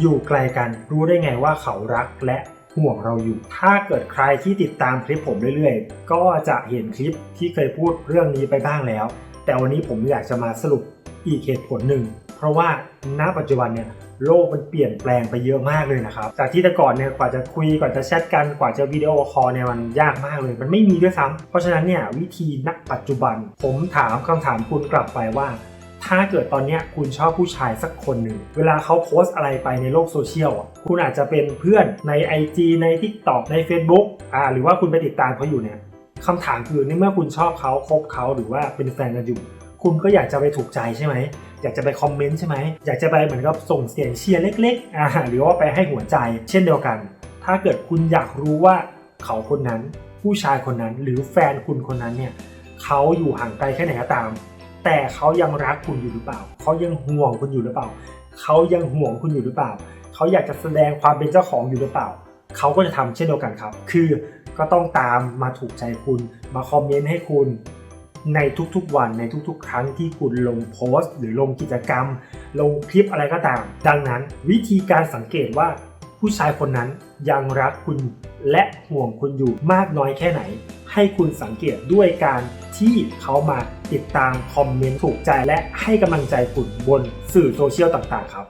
อยู่ไกลกันรู้ได้ไงว่าเขารักและห่วงเราอยู่ ถ้าเกิดใครที่ติดตามคลิปผมเรื่อยๆ ก็จะเห็นคลิปที่เคยพูดเรื่องนี้ไปบ้างแล้ว แต่วันนี้ผมอยากจะมาสรุปอีกเหตุผลหนึ่ง เพราะว่าณปัจจุบันเนี่ยโลกมันเปลี่ยนแปลงไปเยอะมากเลยนะครับ จากที่แต่ก่อนเนี่ยกว่าจะคุยกว่าจะแชทกันกว่าจะวิดีโอคอลเนี่ยมันยากมากเลย มันไม่มีด้วยซ้ำเพราะฉะนั้นเนี่ยวิธีณปัจจุบัน ผมถามคำถามคุณกลับไปว่า ถ้าเกิดตอนนี้คุณชอบผู้ชายสักคนหนึ่ง เวลาเขาโพสอะไรไปในโลกโซเชียลอะคุณอาจจะเป็นเพื่อนใน IG ใน TikTok ใน Facebook อ่าหรือว่าคุณไปติดตามเขาอยู่เนี่ยคำถามคือในเมื่อคุณชอบเขาคบเขาหรือว่าเป็นแฟนกันอยู่ คุณก็อยากจะไปถูกใจใช่ไหมอยากจะไปคอมเมนต์ใช่ไหมอยากจะไปเหมือนกับส่งเสียงเชียร์เล็กๆอ่าหรือว่าไปให้หัวใจ เช่นเดียวกัน ถ้าเกิดคุณอยากรู้ว่าเขาคนนั้น ผู้ชายคนนั้น หรือแฟนคุณคนนั้นเนี่ยเขาอยู่ห่างไกลแค่ไหนก็ตาม แต่เขายังรักคุณอยู่หรือเปล่า เขายังห่วงคุณอยู่หรือเปล่า เขายังห่วงคุณอยู่หรือเปล่า เขาอยากจะแสดงความเป็นเจ้าของอยู่หรือเปล่า เขาก็จะทำเช่นเดียวกันครับ คือก็ต้องตามมาถูกใจคุณ มาคอมเมนต์ให้คุณในทุกๆวันในทุกๆ ครั้งที่คุณลงโพสต์ หรือลงกิจกรรม ลงคลิปอะไรก็ตาม ดังนั้น วิธีการสังเกตว่าผู้ชายคนนั้นยังรักคุณและห่วงคุณอยู่มากน้อยแค่ไหน ให้คุณสังเกตด้วยการที่เขามาติดตามคอมเมนต์ถูกใจและให้กำลังใจคุณบนสื่อโซเชียลต่างๆครับ